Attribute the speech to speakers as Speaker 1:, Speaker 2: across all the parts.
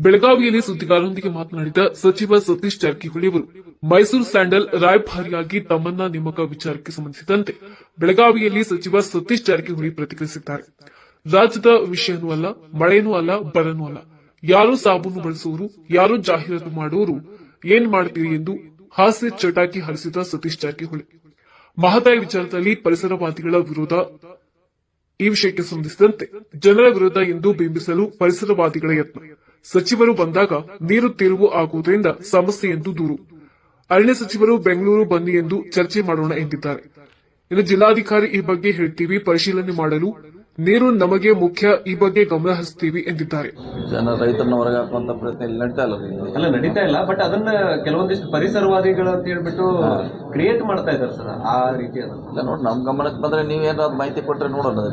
Speaker 1: ಬೆಳಗಾವಿಯಲ್ಲಿ ಸುದ್ದಿಗಾರರೊಂದಿಗೆ ಮಾತನಾಡಿದ ಸಚಿವ ಸತೀಶ್ ಜಾರಕಿಹೊಳಿ ಅವರು ಮೈಸೂರು ಸ್ಯಾಂಡಲ್ ರಾಯಭಾರಿಯಾಗಿ ತಮ್ಮನ್ನ ನೇಮಕ ವಿಚಾರಕ್ಕೆ ಸಂಬಂಧಿಸಿದಂತೆ ಬೆಳಗಾವಿಯಲ್ಲಿ ಸಚಿವ ಸತೀಶ್ ಜಾರಕಿಹೊಳಿ ಪ್ರತಿಕ್ರಿಯಿಸಿದ್ದಾರೆ. ರಾಜ್ಯದ ವಿಷಯನೂ ಅಲ್ಲ, ಮಳೆನೂ ಅಲ್ಲ, ಬರನೂ ಅಲ್ಲ. ಯಾರು ಸಾಬೂನು ಬಳಸುವರು ಯಾರು ಜಾಹೀರಾತು ಮಾಡುವವರು, ಏನ್ ಮಾಡ್ತೀರಿ ಎಂದು ಹಾಸ್ಯ ಚಟಾಕಿ ಹರಿಸಿದ ಸತೀಶ್ ಜಾರಕಿಹೊಳಿ. ಮಹದಾಯಿ ವಿಚಾರದಲ್ಲಿ ಪರಿಸರವಾದಿಗಳ ವಿರೋಧ ಈ ವಿಷಯಕ್ಕೆ ಸಂಬಂಧಿಸಿದಂತೆ ಜನರ ವಿರುದ್ಧ ಎಂದು ಬಿಂಬಿಸಲು ಪರಿಸರವಾದಿಗಳ ಯತ್ನ. ಸಚಿವರು ಬಂದಾಗ ನೀರು ತಿರುವು ಆಗುವುದರಿಂದ ಸಮಸ್ಯೆ ಎಂದು ದೂರು. ಅರಣ್ಯ ಸಚಿವರು ಬೆಂಗಳೂರು ಬನ್ನಿ ಎಂದು ಚರ್ಚೆ ಮಾಡೋಣ ಎಂದಿದ್ದಾರೆ. ಇನ್ನು ಜಿಲ್ಲಾಧಿಕಾರಿ ಈ ಬಗ್ಗೆ ಹೇಳ್ತೀವಿ ಪರಿಶೀಲನೆ ಮಾಡಲು. ನೀರು ನಮಗೆ ಮುಖ್ಯ ಈ ಬಗ್ಗೆ ಗಮನ ಹರಿಸ್ತೀವಿ ಎಂದಿದ್ದಾರೆ.
Speaker 2: ಜನ ರೈತರನ್ನ ಹೊರಗೆ ಹಾಕುವಂತ ಪ್ರಯತ್ನ ಇಲ್ಲಿ ನಡೀತಾ ಇಲ್ಲ
Speaker 3: ಅಲ್ಲ ನಡೀತಾ ಇಲ್ಲ ಬಟ್ ಅದನ್ನ ಕೆಲವೊಂದಿಷ್ಟು ಪರಿಸರವಾದಿಗಳು ಅಂತ ಹೇಳ್ಬಿಟ್ಟು ಕ್ರಿಯೇಟ್ ಮಾಡ್ತಾ ಇದ್ದಾರೆ ಸರ್ ಆ ರೀತಿ
Speaker 2: ಇಲ್ಲ ನೋಡಿ ನಮ್ ಗಮನಕ್ಕೆ ಬಂದ್ರೆ ನೀವೇನಾದ್ರು ಮಾಹಿತಿ ಕೊಟ್ರೆ ನೋಡೋಣ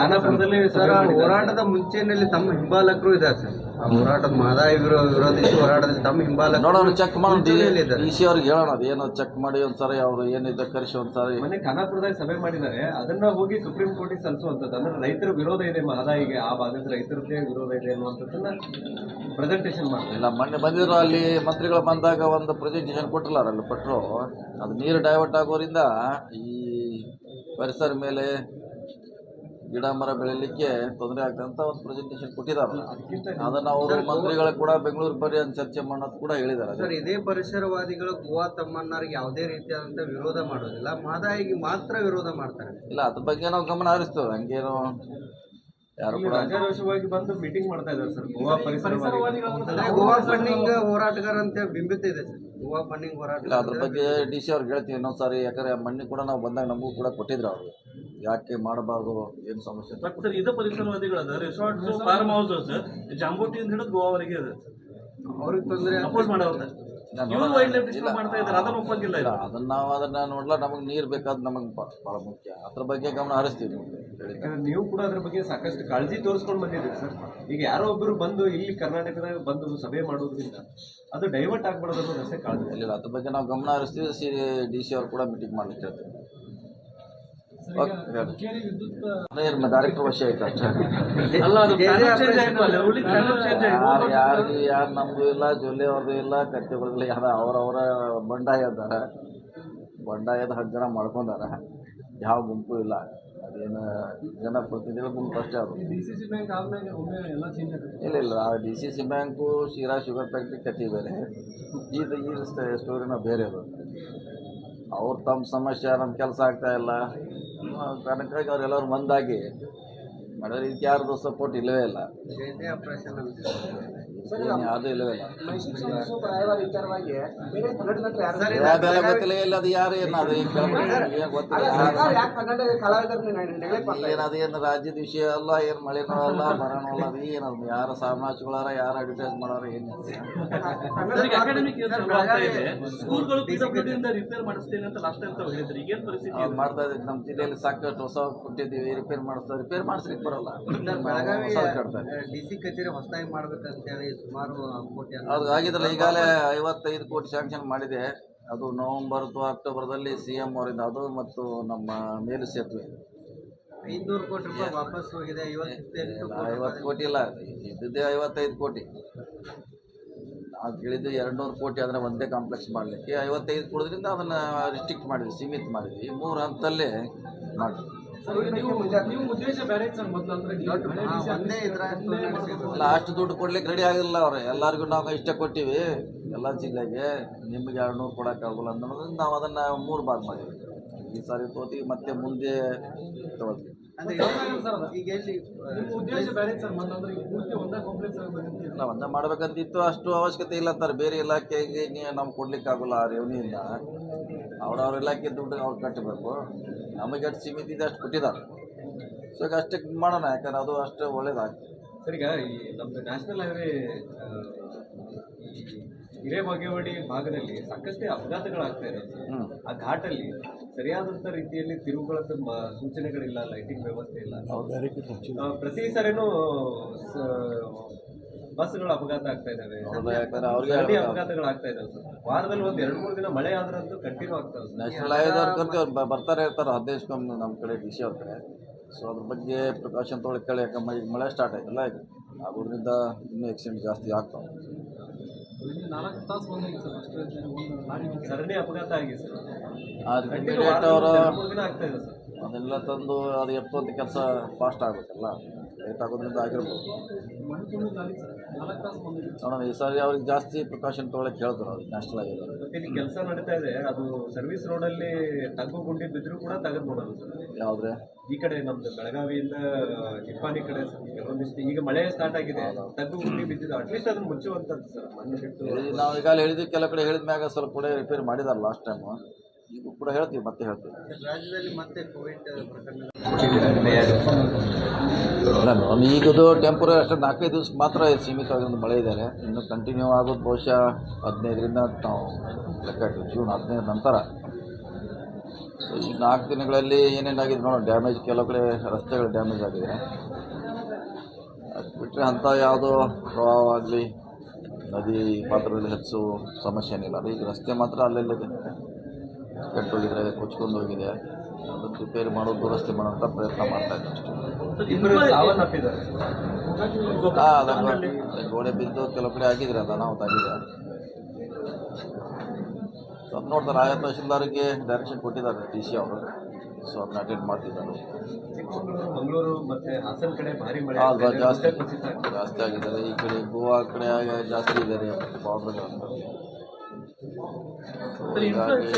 Speaker 3: ಕಾನಾಪುರದಲ್ಲಿ
Speaker 4: ಸರ್ ಹೋರಾಟದ ಮುಂಚೆನಲ್ಲಿ ತಮ್ಮ ಹಿಂಬಾಲಕರು ಇದ್ದಾರೆ ಸರ್. ಆ ಹೋರಾಟದ ಮಹದಾಯಿ ವಿರೋ- ವಿರೋಧಿಸಿ ಹೋರಾಟದಲ್ಲಿ ತಮ್ಮ ಹಿಂಬಾಲ
Speaker 2: ನೋಡೋಣ ಚೆಕ್
Speaker 4: ಇದ್ದಾರೆ.
Speaker 2: ಡಿ ಸಿ ಅವ್ರಿಗೆ ಹೇಳೋಣ ಅದೇನೋ ಚೆಕ್ ಮಾಡಿ ಒಂದ್ಸರಿ ಅವ್ರು ಏನಿದೆ ಕರೆಸಿ ಒಂದ್ಸರಿ.
Speaker 3: ಮೊನ್ನೆ ಖಾನಾಪುರದಾಗ ಸಭೆ ಮಾಡಿದ್ದಾರೆ. ಅದನ್ನ ಹೋಗಿ ಸುಪ್ರೀಂ ಕೋರ್ಟಿಗೆ ಸಲ್ಲಿಸುವಂಥದ್ದು. ಅಂದ್ರೆ ರೈತರ ವಿರೋಧ ಇದೆ ಮಹದಾಯಿಗೆ ಆ ಭಾಗದ ರೈತರದ್ದೇ ವಿರೋಧ ಇದೆ ಅನ್ನುವಂಥದ್ದನ್ನ ಪ್ರೆಸೆಂಟೇಷನ್ ಮಾಡ್ತಾರೆ.
Speaker 2: ಇಲ್ಲ ಮೊನ್ನೆ ಬಂದಿದ್ರು ಅಲ್ಲಿ ಮಂತ್ರಿಗಳು ಬಂದಾಗ ಒಂದು ಪ್ರೆಸೆಂಟೇಷನ್ ಕೊಟ್ಟಿಲ್ಲ ಅಲ್ಲಿ ಕೊಟ್ಟರು ಅದು ನೀರು ಡೈವರ್ಟ್ ಆಗೋರಿಂದ ಈ ಪರಿಸರ ಮೇಲೆ ಗಿಡ ಮರ ಬೆಳಿಲಿಕ್ಕೆ ತೊಂದರೆ ಆಗ್ತದೆ ಅಂತ ಒಂದು ಪ್ರೆಸೆಂಟೇಷನ್ ಕೊಟ್ಟಿದ್ದಾರೆ. ಅದನ್ನ ಅವರು ಮಂತ್ರಿಗಳ ಕೂಡ ಬೆಂಗಳೂರು ಬರ್ರಿ ಅಂತ ಚರ್ಚೆ ಮಾಡೋದು ಕೂಡ ಹೇಳಿದ್ದಾರೆ.
Speaker 4: ಸರ್ ಇದೇ ಪರಿಸರವಾದಿಗಳು ಗೋವಾ ತಮ್ಮನ್ನರಿಗೆ ಯಾವುದೇ ರೀತಿಯಾದಂತ ವಿರೋಧ ಮಾಡೋದಿಲ್ಲ. ಮಾದಾಯಿಗೆ ಮಾತ್ರ ವಿರೋಧ ಮಾಡ್ತಾರೆ.
Speaker 2: ಇಲ್ಲ ಅದ್ರ ಬಗ್ಗೆ ನಾವು ಗಮನ ಹರಿಸ್ತೇವೆ. ಹಂಗೇನು ಯಾರು
Speaker 3: ರಾಜಾರೋಷವಾಗಿ ಬಂದು ಮೀಟಿಂಗ್ ಮಾಡ್ತಾ ಇದ್ದಾರೆ ಸರ್ ಗೋವಾ ಪರಿಸರವಾದಿಗಳು
Speaker 4: ಗೋವಾ ಫಂಡಿಂಗ್ ಹೋರಾಟಗಾರ ಅಂತ ಬಿಂಬಿತ ಇದೆ ಸರ್. ಗೋವಾ ಫಂಡಿಂಗ್
Speaker 2: ಇಲ್ಲ ಅದ್ರ ಬಗ್ಗೆ ಡಿ ಸಿ ಅವ್ರಿಗೆ ಹೇಳ್ತೀವಿ ಇನ್ನೊಂದ್ಸಾರಿ. ಯಾಕಂದ್ರೆ ಮಣ್ಣಿಗೆ ಕೂಡ ನಾವು ಬಂದಾಗ ನಮಗೂ ಕೂಡ ಕೊಟ್ಟಿದ್ರು ಅವರು. ಯಾಕೆ ಮಾಡಬಾರ್ದು ಏನು ಸಮಸ್ಯೆ ಅಂತ.
Speaker 5: ಸರ್ ಇದು ಪರಿಸರವಾದಿಗಳ ರೆಸಾರ್ಟ್ಸ್ ಫಾರ್ಮ್ ಹೌಸಸ್ ಜಾಂಬೋಟಿಯಿಂದ ಹಿಡಿದು ಗೋವಾವರೆಗೆ ಇದೆ
Speaker 4: ಅವ್ರಿಗೆ ತೊಂದರೆ
Speaker 5: ಅಪೋಸ್ ಮಾಡೋದು
Speaker 2: ನೀರ್
Speaker 5: ಇವರು. ವೈಲ್ಡ್ ಲೈಫ್ ಡಿಸ್ಟರ್ಬ್ ಮಾಡ್ತಾ ಇದ್ದಾರೆ ಅದನ್ನ ಒಪ್ಪಂಗಿಲ್ಲ
Speaker 2: ಇಲ್ಲ ಅದನ್ನ ನಾವು ಅದನ್ನ ನೋಡ್ಲ ನಮಗೆ ನೀರು ಬೇಕಾದ್ ನಮಗೆ ಭಾಳ ಮುಖ್ಯ. ಅದ್ರ ಬಗ್ಗೆ ಗಮನ ಹರಿಸ್ತೀವಿ ನಾವು.
Speaker 3: ಯಾಕಂದ್ರೆ ನೀವು ಕೂಡ ಅದ್ರ ಬಗ್ಗೆ ಸಾಕಷ್ಟು ಕಾಳಜಿ ತೋರಿಸ್ಕೊಂಡು ಬಂದಿದ್ದೀರಿ ಸರ್. ಈಗ ಯಾರೋ ಒಬ್ಬರು ಬಂದು ಇಲ್ಲಿ ಕರ್ನಾಟಕದಾಗ ಬಂದು ಸಭೆ ಮಾಡೋದ್ರಿಂದ ಅದು ಡೈವರ್ಟ್ ಆಗ್ಬಾರ್ದು ಅನ್ನೋದಷ್ಟೇ ಕಾಳಜಿ.
Speaker 2: ಇಲ್ಲ ಅದ್ರ ಬಗ್ಗೆ ನಾವು ಗಮನ ಹರಿಸ್ತೀವಿ. ಸಿ ಡಿ ಸಿ ಅವ್ರು ಕೂಡ ಮೀಟಿಂಗ್ ಮಾಡ್ಲಿಕ್ಕೆ ಹೇಳ್ತೀವಿ ಡೈರೆಕ್ಟರ್ ವಶ ಆಯ್ತು ಅಷ್ಟೇ. ಯಾರು ಯಾರು ಯಾರು ನಮ್ದು ಇಲ್ಲ ಜೊಲ್ಲೆ ಅವ್ರದ್ದು ಇಲ್ಲ ಕತ್ತೆಗಳದ್ದು ಯಾರ ಅವರವರ ಬಂಡಾಯ ಅದಾರ. ಬಂಡಾಯದ ಹತ್ತು ಜನ ಮಾಡ್ಕೊಂಡಾರ. ಯಾವ ಗುಂಪು ಇಲ್ಲ. ಅದೇನು ಜನಪ್ರತಿನಿಧಿಗಳ ಗುಂಪು ಅಷ್ಟೇ ಅದು. ಇಲ್ಲ ಇಲ್ಲ ಆ D C C bank Sira sugar factory ಕಟ್ಟಿ ಬೇರೆ ಇದು ಈ ಸ್ಟೋರಿನ ಬೇರೆ ಅದು. ಅವ್ರು ತಮ್ಮ ಸಮಸ್ಯೆ ನಮ್ಮ ಕೆಲಸ ಆಗ್ತಾ ಇಲ್ಲ. ಕಾರಣಕ್ಕಾಗಿ ಅವರೆಲ್ಲರೂ ಒಂದಾಗಿ ಮಾಡಿದ್ರೆ ಇದಕ್ಕೆ ಯಾರ್ದು ಸಪೋರ್ಟ್ ಇಲ್ಲವೇ ಇಲ್ಲ. ಇಲ್ಲವೇ ಇಲ್ಲ. ಗೊತ್ತಿಲ್ಲ ಅದು ಯಾರು ಏನು ಅದು ಏನು ಕೇಳ್ಬೇಕು ಏನು ಗೊತ್ತಿಲ್ಲ. ಯಾರು ಏನು ಅದೇನು ರಾಜ್ಯದ ವಿಷಯ ಅಲ್ಲ ಏನ್ ಮಳೆನೂ ಅಲ್ಲ ಬರನೂ ಅಲ್ಲ ಅದು ಏನದು ಯಾರು ಸಾಮ್ರಾಜ್ಯಗಳ ಯಾರು ಅಡ್ವರ್ಟೈಸ್ ಮಾಡಾರ ಏನು ಮಾಡ್ತಾ ಇದ್ದೀವಿ ನಮ್ಮ ಜಿಲ್ಲೆಯಲ್ಲಿ ಸಾಕಷ್ಟು ಹೊಸ ಕೊಟ್ಟಿದ್ದೀವಿ ರಿಪೇರ್ ಮಾಡಿಸ್ತಾರೆ ರಿಪೇರ್ ಮಾಡಿಸ್ಲಿಕ್ಕೆ ಬರಲ್ಲ.
Speaker 4: ಡಿ ಸಿ ಕಚೇರಿ ಹೊಸದಾಗಿ ಮಾಡ್ಬೇಕಂತೇಳಿ ಸುಮಾರು ಕೋಟಿ
Speaker 2: ಅದು ಆಗಿದ್ರಲ್ಲ ಈಗಾಗಲೇ ಐವತ್ತೈದು ಕೋಟಿ ಸ್ಯಾಂಕ್ಷನ್ ಮಾಡಿದೆ. ಅದು ನವೆಂಬರ್ ಅಥವಾ ಅಕ್ಟೋಬರ್ದಲ್ಲಿ ಸಿ ಎಂ ಅವರಿಂದ ಅದು ಮತ್ತು ನಮ್ಮ ಮೇಲು ಸೇತುವೆ.
Speaker 4: ಐದುನೂರು ಕೋಟಿ ರೂಪಾಯಿ ವಾಪಸ್ ಹೋಗಿದೆ ಐವತ್ತೆಂಟು
Speaker 2: ಐವತ್ತು ಕೋಟಿ ಇಲ್ಲ ಇದ್ದಿದ್ದೇ ಐವತ್ತೈದು ಕೋಟಿ. ಅದು ಹೇಳಿದ್ದು ಎರಡು ನೂರು ಕೋಟಿ ಅಂದರೆ ಒಂದೇ ಕಾಂಪ್ಲೆಕ್ಸ್ ಮಾಡಲಿಕ್ಕೆ ಐವತ್ತೈದು ಕೊಡೋದ್ರಿಂದ ಅದನ್ನು ರಿಸ್ಟ್ರಿಕ್ಟ್ ಮಾಡಿದ್ವಿ ಸೀಮಿತ ಮಾಡಿದ್ವಿ ಮೂರು ಹಂತದಲ್ಲೇ ಮಾಡಿದ್ವಿ ಅಲ್ಲ ಅಷ್ಟು ದುಡ್ಡು ಕೊಡ್ಲಿಕ್ಕೆ ರೆಡಿ ಆಗಿಲ್ಲ ಅವ್ರೆ. ಎಲ್ಲರಿಗೂ ನಾವು ಇಷ್ಟ ಕೊಟ್ಟಿವಿ. ಎಲ್ಲ ಜಿಲ್ಲೆಗೆ ನಿಮ್ಗೆ ಎರಡು ನೂರು ಕೊಡೋಕ್ಕಾಗಲ್ಲ ಅಂತ ನಾವು ಅದನ್ನ ಮೂರು ಭಾಗ ಮಾಡಿದ್ವಿ. ಈ ಸಾರಿ ತೋತಿ ಮತ್ತೆ ಮುಂದೆ ತಗೊಳ್ತೀವಿ ಇಲ್ಲ ಒಂದೇ ಮಾಡ್ಬೇಕಂತಿತ್ತು ಅಷ್ಟು ಅವಶ್ಯಕತೆ ಇಲ್ಲ ಅಂತಾರೆ. ಬೇರೆ ಇಲಾಖೆಗೆ ನಾವು ನಮ್ಗೆ ಕೊಡ್ಲಿಕ್ಕೆ ಆಗೋಲ್ಲ ಆ ರೆವೆನ್ಯೂಯಿಂದ ಅವ್ರವ್ರ ಇಲಾಖೆ ದುಡ್ಡು ಅವ್ರು ಕಟ್ಟಬೇಕು ನಮಗೆ ಅಷ್ಟು ಸೀಮಿತ ಇದೆ ಅಷ್ಟು ಕೊಟ್ಟಿದ್ದಾರೆ ಸೊ ಈಗ ಅಷ್ಟಕ್ಕೆ ಮಾಡೋಣ ಯಾಕಂದ್ರೆ ಅದು ಅಷ್ಟು ಒಳ್ಳೇದಾಗ್ತದೆ
Speaker 3: ಸರಿ ಈಗ ಈ ನಮ್ಮದು ನ್ಯಾಷನಲ್ ಹೈವೇ ಹಿರೇಬಾಗೇವಾಡಿ ಭಾಗದಲ್ಲಿ ಸಾಕಷ್ಟು ಅಪಘಾತಗಳಾಗ್ತಾ ಇದೆ.
Speaker 2: ಹ್ಞೂ
Speaker 3: ಆ ಘಾಟಲ್ಲಿ ಸರಿಯಾದಂಥ ರೀತಿಯಲ್ಲಿ ತಿರುವುಗಳ ತುಂಬ ಸೂಚನೆಗಳಿಲ್ಲ ಲೈಟಿಂಗ್ ವ್ಯವಸ್ಥೆ ಇಲ್ಲ. ಪ್ರತಿ ಸರಿನೂ ಬಸ್ಗಳು ಅಪಘಾತ ಆಗ್ತಾ ಇದಾವೆ.
Speaker 2: ಯಾಕಂದ್ರೆ ಅವ್ರಿಗೆ
Speaker 3: ಸರಣಿ ಇದಾವೆ ಸರ್. ವಾರದಲ್ಲಿ ಒಂದ್ ಎರಡು ಮೂರು ದಿನ ಮಳೆ ಆದ್ರಂತೂ ಕಂಟಿನ್ಯೂ ಆಗ್ತಾವೆ ಸರ್
Speaker 2: ನ್ಯಾಷನಲ್ ಹೈವೇದವ್ರು ಬರ್ತಾರೆ ಇರ್ತಾರೆ ಹದಿನೈದು ಕಮ್ಮಿ ನಮ್ಮ ಕಡೆ ಡಿ ಸಿ ಅವ್ರೆ ಸೊ ಅದ್ರ ಬಗ್ಗೆ ಪ್ರಿಕಾಷನ್ ತೊಗೊಳಕ್ಕೆ ಕೇಳಿ ಯಾಕಂದ್ರೆ ಈಗ ಮಳೆ ಸ್ಟಾರ್ಟ್ ಆಯ್ತಲ್ಲ ಈಗ ಆಗೋದ್ರಿಂದ ಇನ್ನೂ ಆಕ್ಸಿಡೆಂಟ್ ಜಾಸ್ತಿ ಆಗ್ತಾವೆ.
Speaker 3: ಸರಣಿ ಅಪಘಾತ ಆಗಿದೆ ಸರ್.
Speaker 2: ಅವರು
Speaker 3: ದಿನ ಆಗ್ತಾ ಇದೆ ಸರ್.
Speaker 2: ಅದನ್ನೆಲ್ಲ ತಂದು ಅದು ಎತ್ತುವಂಥ ಕೆಲಸ ಫಾಸ್ಟ್ ಆಗುತ್ತಲ್ಲ ಲೇಟ್ ಆಗೋದ್ರಿಂದ ಆಗಿರ್ಬೋದು. ನೋಡೋಣ ಈ ಸಾರಿ ಅವ್ರಿಗೆ ಜಾಸ್ತಿ ಪ್ರಿಕಾಷನ್ ತೊಗೊಳಕ್ಕೆ ಹೇಳ್ತಾರೆ ಅವ್ರಿಗೆ ನ್ಯಾಷನಲ್ ಆಗಿದೆ.
Speaker 3: ಮತ್ತೆ ಇಲ್ಲಿ ಕೆಲಸ ನಡೀತಾ ಇದೆ ಅದು ಸರ್ವಿಸ್ ರೋಡಲ್ಲಿ ತಗ್ಗು ಗುಂಡಿ ಬಿದ್ದರೂ ಕೂಡ ತೆಗೆದು ನೋಡೋದು ಸರ್
Speaker 2: ಯಾವುದ್ರೆ?
Speaker 3: ಈ ಕಡೆ ನಮ್ದು ಬೆಳಗಾವಿಯಿಂದ ಚಿಪ್ಪಾನಿ ಕಡೆ ಕೆಲವೊಂದಿಷ್ಟು ಈಗ ಮಳೆ ಸ್ಟಾರ್ಟ್ ಆಗಿದೆ ತಗ್ಗು ಗುಂಡಿ ಬಿದ್ದಿದ್ದು ಅಟ್ಲೀಸ್ಟ್ ಅದನ್ನ ಮುಚ್ಚುವಂಥದ್ದು ಸರ್ ಮಣ್ಣು ಬಿಟ್ಟು.
Speaker 2: ನಾವು ಈಗಾಗಲೇ ಹೇಳಿದ್ವಿ ಕೆಲವು ಕಡೆ ಹೇಳಿದ ಮ್ಯಾಗ ಸ್ವಲ್ಪ ಕೂಡ ರಿಪೇರಿ ಮಾಡಿದಾರೆ ಲಾಸ್ಟ್ ಟೈಮು ಈಗ ಕೂಡ ಹೇಳ್ತೀವಿ ಮತ್ತೆ ಹೇಳ್ತೀವಿ.
Speaker 4: ರಾಜ್ಯದಲ್ಲಿ ಮತ್ತೆ ಕೋವಿಡ್
Speaker 2: ಈಗದು ಟೆಂಪರರಿ ಅಷ್ಟೇ ನಾಲ್ಕೈದು ದಿವ್ಸ ಮಾತ್ರ ಸೀಮಿತವಾಗಿ ಒಂದು ಮಳೆ ಇದ್ದಾರೆ. ಇನ್ನು ಕಂಟಿನ್ಯೂ ಆಗೋದು ಬಹುಶಃ ಹದಿನೈದರಿಂದ ನಾವು ಲೆಕ್ಕ ಇಟ್ಟು ಜೂನ್ ಹದಿನೈದು ನಂತರ. ಈ ನಾಲ್ಕು ದಿನಗಳಲ್ಲಿ ಏನೇನಾಗಿದೆ ನೋಡೋಣ. ಡ್ಯಾಮೇಜ್ ಕೆಲವು ಕಡೆ ರಸ್ತೆಗಳು ಡ್ಯಾಮೇಜ್ ಆಗಿದೆ. ಅದು ಬಿಟ್ಟರೆ ಅಂಥ ಯಾವುದೋ ಪ್ರವಾಹ ಆಗಲಿ ನದಿ ಪಾತ್ರದಲ್ಲಿ ಹೆಚ್ಚು ಸಮಸ್ಯೆ ಏನಿಲ್ಲ ಅದು ಈಗ ರಸ್ತೆ ಮಾತ್ರ ಅಲ್ಲೆಲ್ಲ ಕೆಟ್ಟೋಗಿದ್ರೆ ಕೊಚ್ಕೊಂಡು ಹೋಗಿದೆ. ಅದನ್ನು ರಿಪೇರಿ ಮಾಡೋ ದುರಸ್ತಿ ಮಾಡೋಂಥ ಪ್ರಯತ್ನ ಮಾಡ್ತಾ ಇದ್ದೀವಿ ಅಷ್ಟೇ. ಗೋಡೆ ಬಿದ್ದು ಕೆಲವು ಕಡೆ ಆಗಿದ್ರೆ ಅದ ನಾವು ಸೊ ಅದು ನೋಡ್ತಾರೆ ಆಯಾ ತಹಶೀಲ್ದಾರ್ಗೆ ಡೈರೆಕ್ಷನ್ ಕೊಟ್ಟಿದ್ದಾರೆ ಡಿ ಸಿ ಅವರು. ಸೊ ಅದನ್ನ ಅಟೆಂಡ್ ಮಾಡ್ತಿದ್ದಾರೆ. ಜಾಸ್ತಿ. ಜಾಸ್ತಿ ಆಗಿದ್ದಾರೆ ಈ ಕಡೆ ಗೋವಾ ಕಡೆ ಜಾಸ್ತಿ ಇದ್ದಾರೆ ಬಾರ್ಡರ್ ಹೀಗಾಗಿ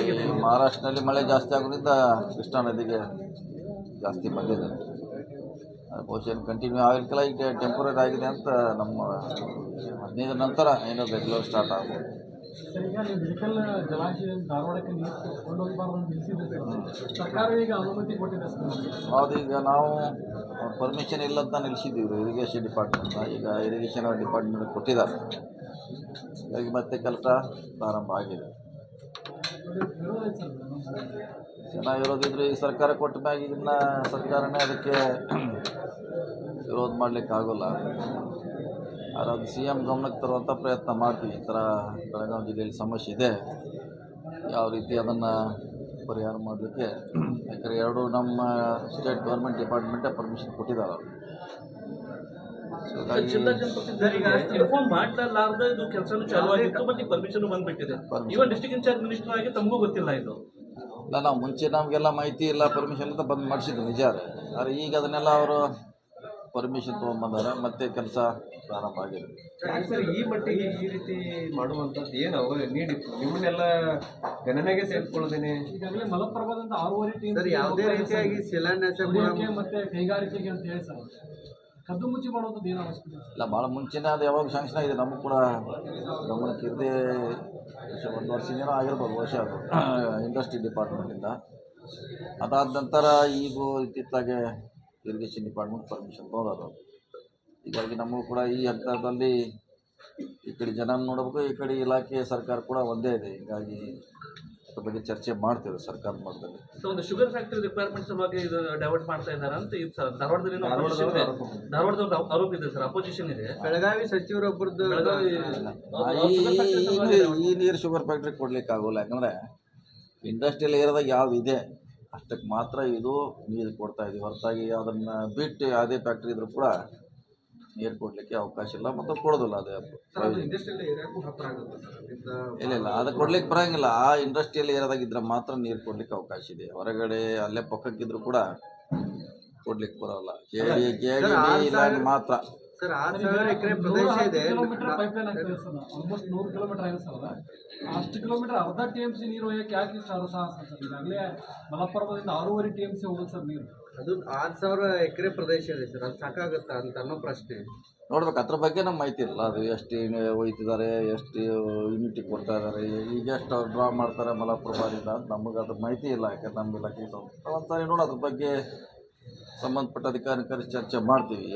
Speaker 2: ಮಹಾರಾಷ್ಟ್ರದಲ್ಲಿ ಮಳೆ ಜಾಸ್ತಿ ಆಗೋದ್ರಿಂದ ಕೃಷ್ಣಾ ನದಿಗೆ ಜಾಸ್ತಿ ಬಂದಿದೆ. ಪೋಷನ್ ಬಹುಶಃ ಕಂಟಿನ್ಯೂ ಆಗಿರ್ತಲ್ಲ ಈಗ ಟೆಂಪರರಿ ಆಗಿದೆ ಅಂತ ನಮ್ಮ ಹದಿನೈದರ ನಂತರ ಏನೋ ಬೆಂಗಳೂರು ಸ್ಟಾರ್ಟ್ ಆಗ್ಬೋದು ಹೌದು ಈಗ ನಾವು ಪರ್ಮಿಷನ್ ಇಲ್ಲ ಅಂತ ನಿಲ್ಲಿಸಿದ್ದೀವಿ ಇರಿಗೇಷನ್ ಡಿಪಾರ್ಟ್ಮೆಂಟ್ ಈಗ ಇರಿಗೇಷನ್ ಡಿಪಾರ್ಟ್ಮೆಂಟ್ ಕೊಟ್ಟಿದ್ದಾರೆ. ಈಗ ಮತ್ತೆ ಕೆಲಸ ಪ್ರಾರಂಭ ಆಗಿದೆ. ಚೆನ್ನಾಗಿರೋದಿದ್ರೆ ಈ ಸರ್ಕಾರ ಕೊಟ್ಟ ಮ್ಯಾಗ ಇದನ್ನ ಸರ್ಕಾರನೇ ಅದಕ್ಕೆ ವಿರೋಧ ಮಾಡ್ಲಿಕ್ಕೆ ಆಗೋಲ್ಲ. ಆದ್ರೆ ಅದು ಸಿ ಎಂ ಗಮನಕ್ಕೆ ತರುವಂಥ ಪ್ರಯತ್ನ ಮಾಡ್ತೀವಿ. ಈ ಥರ ಬೆಳಗಾವಿ ಜಿಲ್ಲೆಯಲ್ಲಿ ಸಮಸ್ಯೆ ಇದೆ. ಯಾವ ರೀತಿ ಅದನ್ನು ಪರಿಹಾರ ಮಾಡಲಿಕ್ಕೆ? ಯಾಕಂದರೆ ಎರಡು ನಮ್ಮ ಸ್ಟೇಟ್ ಗೌರ್ಮೆಂಟ್ ಡಿಪಾರ್ಟ್ಮೆಂಟೇ ಪರ್ಮಿಷನ್ ಕೊಟ್ಟಿದ್ದಾರೆ ಹಾಗಾಗಿ
Speaker 5: ಜಿಲ್ಲಾ ಜನಪ್ರತಿನಿಧಿಗಳಿಗೆ ಇನ್ಫಾರ್ಮ್ ಮಾಡಲಾರ್ದ ಇದು ಕೆಲಸನೂ ಚಾಲು ಆಗಿತ್ತು ಮತ್ತೆ ಪರ್ಮಿಷನ್ ಬಂದ್ಬಿಟ್ಟಿದೆ. ಇವನ್ ಡಿಸ್ಟ್ರಿಕ್ಟ್ ಇನ್ಚಾರ್ಜ್ ಮಿನಿಸ್ಟರ್ ಆಗಿ ತಮಗೂ ಗೊತ್ತಿಲ್ಲ ಇದು.
Speaker 2: ಇಲ್ಲ ನಾವು ಮುಂಚೆ ನಮಗೆಲ್ಲ ಮಾಹಿತಿ ಇಲ್ಲ ಪರ್ಮಿಷನ್ ಅಂತ ಬಂದು ಮಾಡಿಸಿದ್ರು ನಿಜ ಆದ್ರೆ ಆದರೆ ಈಗ ಅದನ್ನೆಲ್ಲ ಅವರು ಪರ್ಮಿಷನ್ ತೊಗೊಂಬಂದಾರ ಮತ್ತೆ ಕೆಲಸ ಪ್ರಾರಂಭ ಆಗಿದೆ.
Speaker 3: ಸರ್ ಈ ಮಟ್ಟಿಗೆ ಈ ರೀತಿ ಮಾಡುವಂಥದ್ದು ಏನು? ಅವರು ನೀಡಿತ್ತು ನಿಮ್ಮನ್ನೆಲ್ಲ ಗಣನೆಗೆ ಸೇರಿಸ್ಕೊಳ್ಳೋದೇನೆ
Speaker 5: ಈಗಾಗಲೇ ಮಲಪ್ರಭಾದಂತ ಆರೂವರೆ ಟೀಮ್
Speaker 4: ಸರ್ ಯಾವುದೇ ರೀತಿಯಾಗಿ ಶಿಲಾನ್ಯಾಸ
Speaker 5: ಮತ್ತೆ ಕೈಗಾರಿಕೆಗೆ ಅಂತ ಹೇಳಿ ಸರ್ ಕದ್ದು ಮುಚ್ಚಿ ಮಾಡೋದು ಏನು ಇಲ್ಲ.
Speaker 2: ಭಾಳ ಮುಂಚೆನೇ ಅದು ಯಾವಾಗ ಶಾಂಕ್ಷನ್ ಆಗಿದೆ, ನಮಗೂ ಕೂಡ ಗಮನಕ್ಕೆ ಇರದೆ ಒಂದು ವರ್ಷದಿಂದ ಆಗಿರ್ಬೋದು, ವರ್ಷ ಅದು ಇಂಡಸ್ಟ್ರಿ ಡಿಪಾರ್ಟ್ಮೆಂಟಿಂದ ಅದಾದ ನಂತರ ಈಗ ಇತ್ತಿತ್ತಾಗೆ ಇರಿಗೇಷನ್ ಡಿಪಾರ್ಟ್ಮೆಂಟ್ ಪರ್ಮಿಷನ್ ಬರೋದು ಹೀಗಾಗಿ ನಮಗೂ ಕೂಡ ಈ ಹಂತದಲ್ಲಿ ಈ ಕಡೆ ಜನ ನೋಡಬೇಕು, ಈ ಕಡೆ ಇಲಾಖೆ ಸರ್ಕಾರ ಕೂಡ ಒಂದೇ ಇದೆ. ಹೀಗಾಗಿ ಅದ್ರ ಬಗ್ಗೆ ಚರ್ಚೆ ಮಾಡ್ತೇವೆ ಸರ್ಕಾರದ ಮಟ್ಟದಲ್ಲಿ
Speaker 5: ಸೊ ಒಂದು ಶುಗರ್ ಫ್ಯಾಕ್ಟರಿ ರಿಕ್ವೈರ್ಮೆಂಟ್ ಸಲುವಾಗಿ ಇದು ಡೈವರ್ಟ್ ಮಾಡ್ತಾ ಇದ್ದಾರೆ ಅಂತ ಇದು ಸರ್ ಧಾರವಾಡದಲ್ಲಿ. ಆರೋಪ ಇದೆ ಸರ್ ಅಪೋಸಿಷನ್ ಇದೆ.
Speaker 4: ಬೆಳಗಾವಿ ಸಚಿವರೊಬ್ಬರದ್ದು
Speaker 5: ಬೆಳಗಾವಿ
Speaker 2: ಈ ನೀರು ಶುಗರ್ ಫ್ಯಾಕ್ಟ್ರಿ ಕೊಡ್ಲಿಕ್ಕೆ ಆಗೋಲ್ಲ ಯಾಕಂದ್ರೆ ಇಂಡಸ್ಟ್ರಿಯಲ್ ಏರಿಯಾದಾಗ ಯಾವ್ದು ಇದೆ? ಅಷ್ಟಕ್ಕೆ ಮಾತ್ರ ಇದು ನೀರು ಕೊಡ್ತಾ ಇದೆ. ಹೊರತಾಗಿ ಅದನ್ನು ಬಿಟ್ಟು ಯಾವುದೇ ಫ್ಯಾಕ್ಟ್ರಿ ಇದ್ರೂ ಕೂಡ ನೀರು ಕೊಡಲಿಕ್ಕೆ ಅವಕಾಶ ಇಲ್ಲ ಮತ್ತು ಕೊಡೋದಿಲ್ಲ ಅದೇ ಇಲ್ಲ ಇಲ್ಲ ಅದು ಕೊಡ್ಲಿಕ್ಕೆ ಬರಂಗಿಲ್ಲ ಆ ಇಂಡಸ್ಟ್ರಿಯಲ್ ಏರಿಯಾದಾಗ ಇದ್ರೆ ಮಾತ್ರ ನೀರು ಕೊಡ್ಲಿಕ್ಕೆ ಅವಕಾಶ ಇದೆ. ಹೊರಗಡೆ ಅಲ್ಲೇ ಪಕ್ಕಕ್ಕಿದ್ರು ಕೂಡ ಕೊಡ್ಲಿಕ್ಕೆ ಬರೋಲ್ಲ K D K D land ಮಾತ್ರ.
Speaker 4: ಸರ್ ಆರು ಸಾವಿರ ಎಕರೆ ಪ್ರದೇಶ ಇದೆ.
Speaker 5: ಕಿಲೋಮೀಟರ್ ಪೈಪ್ ಲೈನ್ ಆಗ್ತದೆ ಸರ್ ಆಲ್ಮೋಸ್ಟ್ ನೂರು ಕಿಲೋಮೀಟರ್ ಆಗಿದೆ ಸರ್ ಅದು. ಅಷ್ಟು ಕಿಲೋಮೀಟರ್ ಅರ್ಧ ಟಿ ಎಂ ಸಿ ನೀರು ಒಯ್ಯಕ್ಕೆ ಯಾಕೆ ಸರ್ ಸಾಹಸ ಸರ್? ಈಗಾಗಲೇ ಮಲಪ್ರಭದಿಂದ ಆರೂವರೆ ಟಿ ಎಂ ಸಿ ಹೋಗುತ್ತೆ ಸರ್ ನೀರು.
Speaker 4: ಅದು ಆರು ಸಾವಿರ ಎಕರೆ ಪ್ರದೇಶ ಇದೆ ಸರ್ ಅದು ಸಾಕಾಗುತ್ತಾ ಅಂತ ಅನ್ನೋ ಪ್ರಶ್ನೆ.
Speaker 2: ನೋಡ್ಬೇಕು ಅದ್ರ ಬಗ್ಗೆ ನಮ್ಮ ಮಾಹಿತಿ ಇಲ್ಲ. ಅದು ಎಷ್ಟು ಒಯ್ತಿದ್ದಾರೆ ಎಷ್ಟು ಯೂನಿಟಿ ಕೊಡ್ತಾ ಇದ್ದಾರೆ ಈಗ ಎಷ್ಟು ಡ್ರಾ ಮಾಡ್ತಾರೆ ಮಲಪ್ರಭಾದಿಂದ ಅಂತ ನಮಗೆ ಅದ್ರ ಮಾಹಿತಿ ಇಲ್ಲ ಯಾಕಂದ್ರೆ ನಮ್ಗೆ ಇಲಾಖೆ ಒಂದು ಸಾರಿ ನೋಡಿ ಅದ್ರ ಬಗ್ಗೆ ಸಂಬಂಧಪಟ್ಟ ಅಧಿಕಾರಿ ಕರೆಸಿ ಚರ್ಚೆ ಮಾಡ್ತೀವಿ.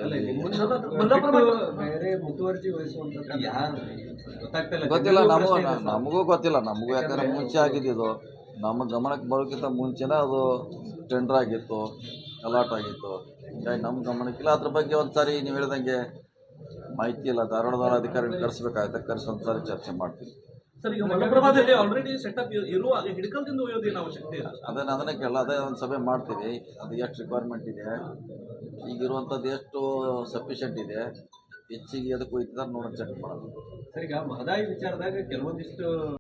Speaker 2: ಗೊತ್ತಿಲ್ಲ ನಮಗೂ. ನಮಗೂ ಗೊತ್ತಿಲ್ಲ. ನಮಗೂ ಯಾಕಂದ್ರೆ ಮುಂಚೆ ಆಗಿದ್ದು ನಮ್ಮ ಗಮನಕ್ಕೆ ಬರೋಕ್ಕಿಂತ ಮುಂಚೆನೇ ಅದು ಟೆಂಡರ್ ಆಗಿತ್ತು ಅಲಾಟ್ ಆಗಿತ್ತು. ಹೀಗಾಗಿ ನಮ್ಮ ಗಮನಕ್ಕಿಲ್ಲ ಅದ್ರ ಬಗ್ಗೆ ಒಂದು ಸಾರಿ ನೀವು ಹೇಳ್ದಂಗೆ ಮಾಹಿತಿ ಇಲ್ಲ. ಧಾರವಾಡದವರ ಅಧಿಕಾರಿಗಳು ಕರೆಸ್ಬೇಕಾಗುತ್ತೆ ಕರೆಸಿ ಒಂದು ಸಾರಿ ಚರ್ಚೆ ಮಾಡ್ತೀವಿ.
Speaker 5: ಸರ್ ಈಗ ಮಲಪ್ರಭಾದಲ್ಲಿ ಆಲ್ರೆಡಿ ಸೆಟಪ್ ಇರುವ ಹಿಡ್ಕಲ್ದಿಂದ ಒಯ್ಯೋದು ಏನು ಅವಶ್ಯಕತೆ ಇಲ್ಲ.
Speaker 2: ಅದನ್ನ ಅದನ್ನೇ ಕೇಳಲ್ಲ ಅದೇ ಒಂದು ಸಭೆ ಮಾಡ್ತೀವಿ. ಅದು ಎಷ್ಟು ರಿಕ್ವೈರ್ಮೆಂಟ್ ಇದೆ. ಈಗಿರುವಂಥದ್ದು ಎಷ್ಟು ಸಫಿಷಿಯೆಂಟ್ ಇದೆ? ಹೆಚ್ಚಿಗೆ ಅದಕ್ಕೆ ಹೋಯ್ತದ ನೋಡೋಣ ಚೆಕ್ ಮಾಡೋದು
Speaker 3: ಸರ್ ಈಗ ಮಹದಾಯಿ ವಿಚಾರದಾಗ ಕೆಲವೊಂದಿಷ್ಟು